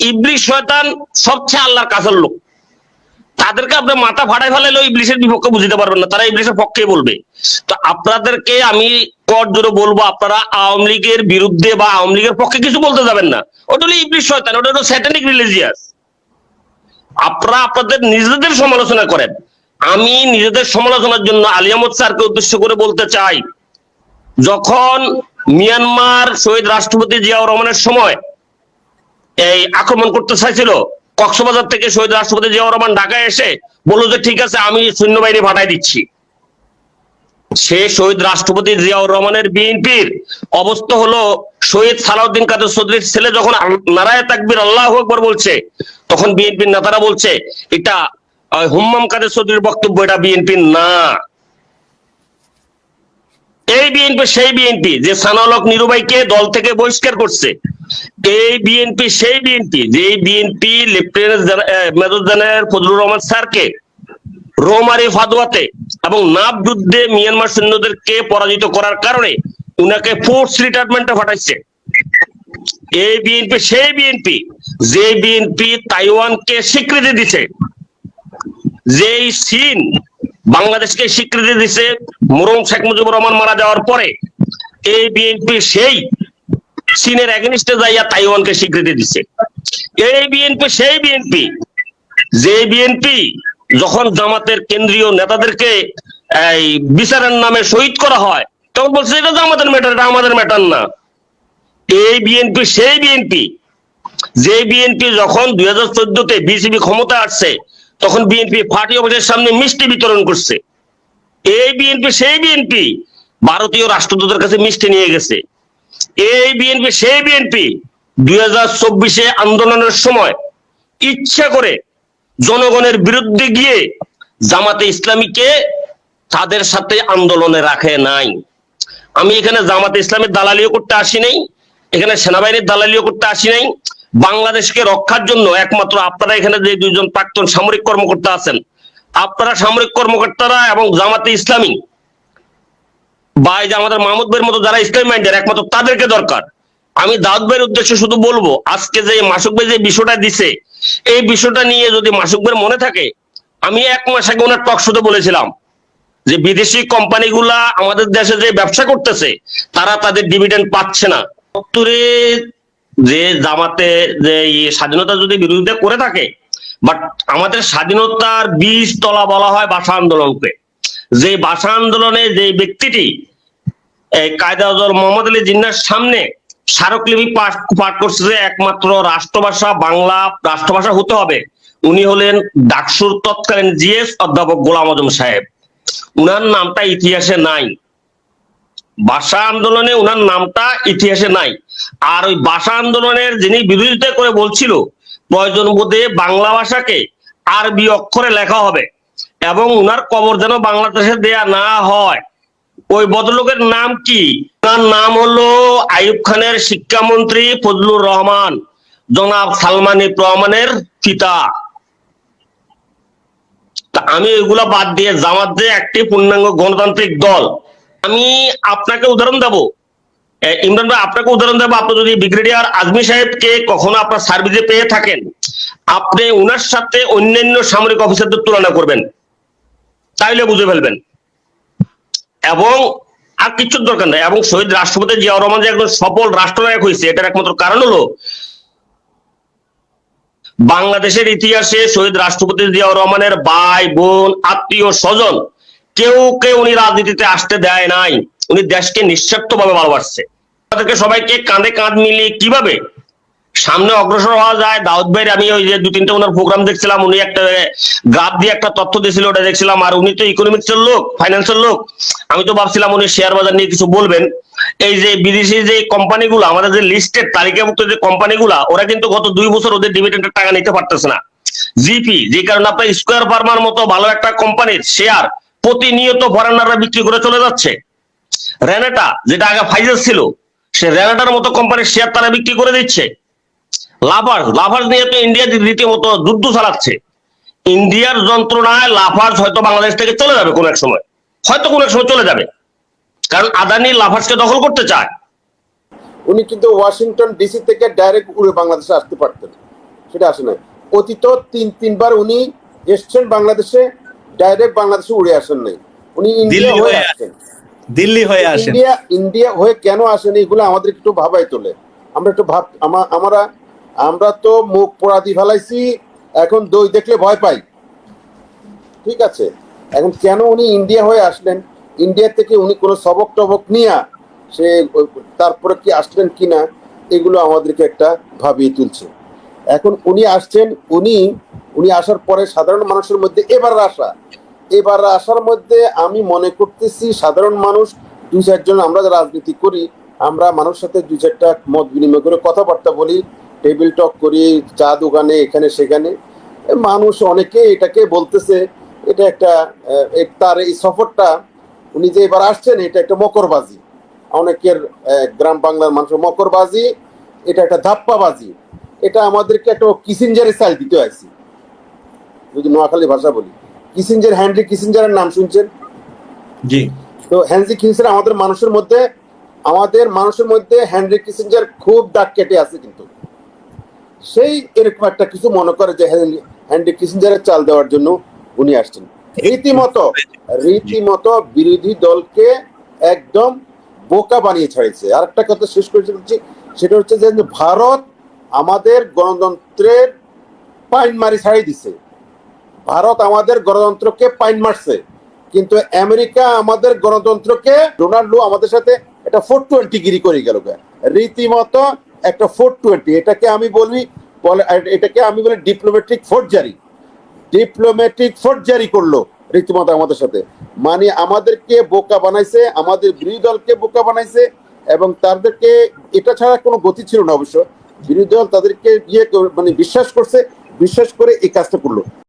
ইবলিশ শয়তান সবচেয়ে আল্লাহর কাছের লোক। তাদেরকে আপনি মাথা ফাটাই ফেলাইলেও ইবলিশের বিপক্ষে বুঝতে পারবেন না, তারা ইবলিশের পক্ষে বলবে। তো আপনাদেরকে আমি কর জোরে বলব, আপনারা আওয়ামী লীগের বিরুদ্ধে বা আওয়ামী লীগের পক্ষে কিছু বলতে যাবেন না। ওটা হলো ইবলিশ শয়তান, ওটা হলো স্যাটানিক রিলিজিয়াস আপনারা আপনাদের নিজেদের সমালোচনা করেন। আমি নিজেদের সমালোচনার জন্য আলিয়ামত স্যারকে উদ্দেশ্য করে বলতে চাই, যখন মিয়ানমার শহীদ রাষ্ট্রপতি জিয়াউর রহমানের সময় এই আক্রমণ করতে চাইছিল। কক্সবাজার থেকে শহীদ রাষ্ট্রপতি জিয়াউর রহমান ঢাকায় এসে বলল যে, ঠিক আছে, আমি সৈন্যবাহিনী পাঠাই দিচ্ছি। সে শহীদ রাষ্ট্রপতি জিয়াউর রহমানের বিএনপির অবস্থা হলো, শহীদ সালাউদ্দিন কাদের চৌধুরীর ছেলে যখন নারায় তাকবির আল্লাহ আকবর বলছে, তখন বিএনপির নেতারা বলছে, এটা হুম্মাম কাদের চৌধুরীর বক্তব্য, এটা বিএনপির না। এই বিএনপি, সেই বিএনপি যে সানালক নিরুবাইকে দল থেকে বহিষ্কার করছে এই বিএনপি সেই বিএনপি যে বিএনপি ফজলুর রহমান স্যারকে রোমারি ফাদুয়াতে এবং নাব যুদ্ধে মিয়ানমার সৈন্যদেরকে পরাজিত করার কারণে উনাকে ফোর্স রিটায়ারমেন্টে এই বিএনপি সেই বিএনপি যে বিএনপি তাইওয়ানকে স্বীকৃতি দিছে। যেই চীন বাংলাদেশকে স্বীকৃতি দিছে, মরম শেখ মুজিবুর রহমান মারা যাওয়ার পরে এই বিএনপি সেই চীনের এগেনিস্টে যাইয়া তাইওয়ানকে স্বীকৃতি দিছে। এই বিএনপি সেই বিএনপি যে বিএনপি যখন জামাতের কেন্দ্রীয় নেতাদেরকে, এই বিচারের নামে শহীদ করা হয়, তখন বলছে, এটা জামাতের ম্যাটার এটা আমাদের ম্যাটার না। এই বিএনপি সেই বিএনপি যে বিএনপি যখন দুই হাজার চোদ্দতে বিসিবি ক্ষমতা আসছে, তখন বিএনপি পার্টি অফিসের সামনে মিষ্টি বিতরণ করছে। এই বিএনপি সেই বিএনপি ভারতীয় রাষ্ট্রদূতের কাছে মিষ্টি নিয়ে গেছে। এই বিএনপি, সেই বিএনপি দুই হাজার চব্বিশে আন্দোলনের সময় ইচ্ছা করে জনগণের বিরুদ্ধে গিয়ে জামাতে ইসলামীকে তাদের সাথে আন্দোলনে রাখে নাই। আমি এখানে জামাতে ইসলামের দালালিও করতে আসি নাই, এখানে সেনাবাহিনীর দালালিও করতে আসি নাই। বাংলাদেশকে রক্ষার জন্য একমাত্র আপনারা এখানে যে দুইজন প্রাক্তন সামরিক কর্মকর্তা আছেন, আপনারা সামরিক কর্মকর্তারা এবং জামাতে ইসলামী বা এই যে আমাদের মাহমুদ ভাইয়ের মতো যারা ইসলামী মাইন্ডের একমাত্র তাদেরকে দরকার। আমি দাউদ ভাইয়ের উদ্দেশ্যে শুধু বলব, আজকে যে মাসুক ভাই যে বিষয়টা দিছে, এই বিষয়টা নিয়ে যদি মাসুক ভাইয়ের মনে থাকে, আমি এক মাস আগে ওনার টক শুতে বলেছিলাম যে বিদেশি কোম্পানিগুলা আমাদের দেশে যে ব্যবসা করতেছে, তারা তাদের ডিভিডেন্ড পাচ্ছে না। সত্তরে যে জামাতে যে স্বাধীনতা যদি বিরোধিতা করে থাকে বাট আমাদের স্বাধীনতার বীজ তলা বলা হয় ভাষা আন্দোলনকে। যে ভাষা আন্দোলনে যে ব্যক্তিটি এই কায়দা হজর মোহাম্মদ আলী জিন্নার সামনে স্মারকলিপি পাঠ করছে যে একমাত্র রাষ্ট্রভাষা, বাংলা রাষ্ট্রভাষা হতে হবে। উনি হলেন ডাকসুর তৎকালীন জিএস অধ্যাপক গোলাম আজম সাহেব। উনার নামটা ইতিহাসে নাই। ভাষা আন্দোলনে উনার নামটা ইতিহাসে নাই। আর ওই ভাষা আন্দোলনের যিনি বিরোধিতা করে বলছিল, প্রয়োজন বোধে বাংলা ভাষাকে আরবি অক্ষরে লেখা হবে। এবং উনার কবর যেন বাংলাদেশে দেয়া না হয়। ওই ভদ্রলোকের নাম কি? তার নাম হলো আইয়ুব খানের শিক্ষামন্ত্রী ফজলুর রহমান, জনাব সালমানি রহমানের পিতা। আমি এগুলা বাদ দিয়ে জামাত যে একটি পূর্ণাঙ্গ গণতান্ত্রিক দল, আমি আপনাকে উদাহরণ দেবো। ইমরান ভাই, আপনাকে উদাহরণ দেবো, আপনি যদি ব্রিগেডিয়ার আজমি সাহেবকে কখনো আপনার সার্ভিসে পেয়ে থাকেন। আপনি উনার সাথে অন্যান্য সামরিক অফিসারদের তুলনা করবেন। তাইলে বুঝে ফেলবেন। এবং আর কিছুর দরকার নাই। এবং শহীদ রাষ্ট্রপতি জিয়াউর রহমান যে একজন সফল রাষ্ট্রনায়ক হয়েছে, এটার একমাত্র কারণ হলো বাংলাদেশের ইতিহাসে শহীদ রাষ্ট্রপতি জিয়াউর রহমানের ভাই, বোন, আত্মীয়, স্বজন কেউ কেউ উনি রাজনীতিতে আসতে দেয় নাই। উনি দেশকে নিঃস্বার্থ ভাবে ভালোবাসছে। তাদেরকে সবাইকে কাঁধে কাঁধ মিলিয়ে কীভাবে সামনে অগ্রসর হওয়া যায়। দাউদ ভাইয়ের আমি ওই যে দু তিনটা ওনার প্রোগ্রাম দেখছিলাম, উনি একটা গ্রাফ দিয়ে একটা তথ্য দিয়েছিল, ওটা দেখছিলাম। আর উনি তো ইকোনমিক্স এর লোক ফাইন্যান্সের লোক। আমি তো ভাবছিলাম উনি শেয়ার বাজার নিয়ে কিছু বলবেন। এই যে বিদেশি যে কোম্পানিগুলো আমাদের যে লিস্টেড তালিকাভুক্ত যে কোম্পানিগুলা ওরা কিন্তু গত দুই বছর ওদের ডিভিডেন্ডের টাকা নিতে পারতেছে না। জিপি যে কারণে আপনার স্কোয়ার ফার্মার মতো ভালো একটা কোম্পানির শেয়ার প্রতিনিয়ত ফরেনাররা বিক্রি করে চলে যাচ্ছে। রেনেটা যেটা আগে ফাইজার ছিল, সে রেনেটার মতো কোম্পানির শেয়ার তারা বিক্রি করে দিচ্ছে। লাফার্স লাফার্স নিয়ে তো ইন্ডিয়া রীতিমতো যুদ্ধ চালাচ্ছে। ইন্ডিয়ার যন্ত্রণায় লাফার্স হয়তো বাংলাদেশ থেকে চলে যাবে কোন এক সময়। হয়তো কোন এক সময় চলে যাবে। কারণ আদানি লাফার্সকে দখল করতে চায়। উনি কিন্তু ওয়াশিংটন ডিসি থেকে ডাইরেক্ট উড়ে বাংলাদেশে আসতে পারতেন। সেটা আসে না অতীত তিন তিনবার উনি এসছেন বাংলাদেশে ডাইরেক্ট বাংলাদেশে উড়ে আসেন নাই। উনি ইন্ডিয়া হয়ে হয়ে আসছেন। দিল্লি হয়ে আসেন। ইন্ডিয়া ইন্ডিয়া হয়ে কেন আসেন এগুলো আমাদের একটু ভাবাই তোলে। আমরা একটু ভাব আমরা আমরা তো মুখ পোড়াদি ফেলাইছি, এখন দই দেখলে ভয় পাই। ঠিক আছে? এখন কেন উনি ইন্ডিয়া হয়ে আসলেন? ইন্ডিয়া থেকে উনি কোনো সবক টবক নিয়ে সে তারপরে কি আসলেন কিনা, এগুলো আমাদেরকে একটা ভাবিয়ে তুলছে। এখন উনি আসছেন, উনি উনি আসার পরে সাধারণ মানুষের মধ্যে এবার আসা এবার আসার মধ্যে আমি মনে করতেছি সাধারণ মানুষ, দুই চারজন আমরা রাজনীতি করি, আমরা মানুষের সাথে দুই চারটা মত বিনিময় করে কথাবার্তা বলি টেবিল টক করি চা দোকানে এখানে সেখানে। মানুষ অনেকে এটাকে বলতেছে এটা একটা তার এই সফরটা উনি যে এবার আসছেন এটা একটা মকরবাজি। অনেকের গ্রাম বাংলার মানুষের মকরবাজি এটা একটা ধাপ্পাবাজি। এটা আমাদেরকে একটা কিসিঞ্জারের চাল দিতে হয়েছে। যদি নোয়াখালী ভাষা বলি। কিসিঞ্জার হ্যানরি কিসিঞ্জারের নাম শুনছেন? জি। তো হ্যানরি কিসিঞ্জার আমাদের মানুষের মধ্যে আমাদের মানুষের মধ্যে হ্যানরি কিসিঞ্জার খুব দাগ কেটে আছে কিন্তু। সেই এরকম একটা কিছু মনে করে যে হ্যানরি হ্যানরি কিসিঞ্জারের চাল দেওয়ার জন্য উনি আসছেন। রীতিমতো রীতিমতো বিরোধী দলকে একদম বোকা বানিয়ে ছাড়িয়েছে। আর একটা কথা শেষ করে বলছি, সেটা হচ্ছে যে ভারত আমাদের গণতন্ত্রের পাইন মারি ছাড়িয়ে দিছে। ভারত আমাদের গণতন্ত্রকে পাইন মারছে, কিন্তু আমেরিকা আমাদের গণতন্ত্রকে ডোনাল্ড আমাদের সাথে একটা ফোর টোয়েন্টি গিরি করে গেল। রীতিমতো একটা ফোর টোয়েন্টি, এটাকে আমি বলি, বলে, এটাকে আমি বলি ডিপ্লোমেটিক ফোর্জারি ডিপ্লোমেটিক ফোর্জারি করল রীতিমতো আমাদের সাথে। মানে আমাদেরকে বোকা বানাইছে, আমাদের বিরোধী দলকে বোকা বানাইছে, এবং তাদেরকে, এটা ছাড়া কোনো গতি ছিল না অবশ্য। বিরোধী দল তাদেরকে ইয়ে মানে বিশ্বাস করছে, বিশ্বাস করে এই কাজটা করল।